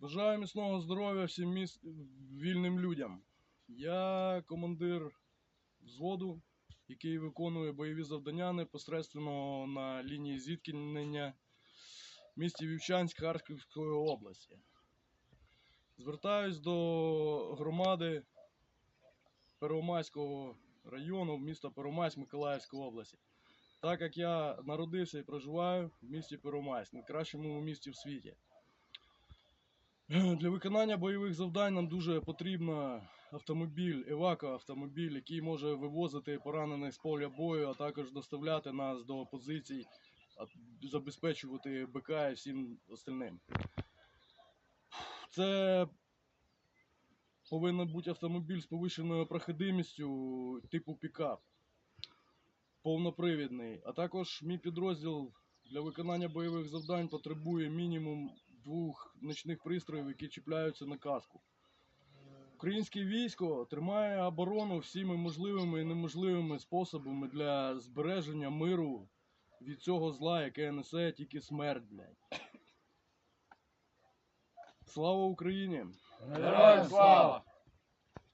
Бажаю міцного здоров'я всім міс... вільним людям. Я командир взводу, який виконує бойові завдання непосередньо на лінії зіткнення в місті Вівчанськ Харківської області. Звертаюсь до громади Первомайського району міста Первомайськ Миколаївської області. Так як я народився і проживаю в місті Первомайськ, найкращому місті в світі. Для виконання бойових завдань нам дуже потрібен автомобіль, евако-автомобіль, який може вивозити поранених з поля бою, а також доставляти нас до позицій, забезпечувати БК і всім остальним. Це повинен бути автомобіль з повищеною проходимістю типу пікап, повнопривідний. А також мій підрозділ для виконання бойових завдань потребує мінімум двох нічних пристроїв, які чіпляються на каску. Українське військо тримає оборону всіми можливими і неможливими способами для збереження миру від цього зла, яке несе тільки смерть, блядь. Слава Україні! Героям слава!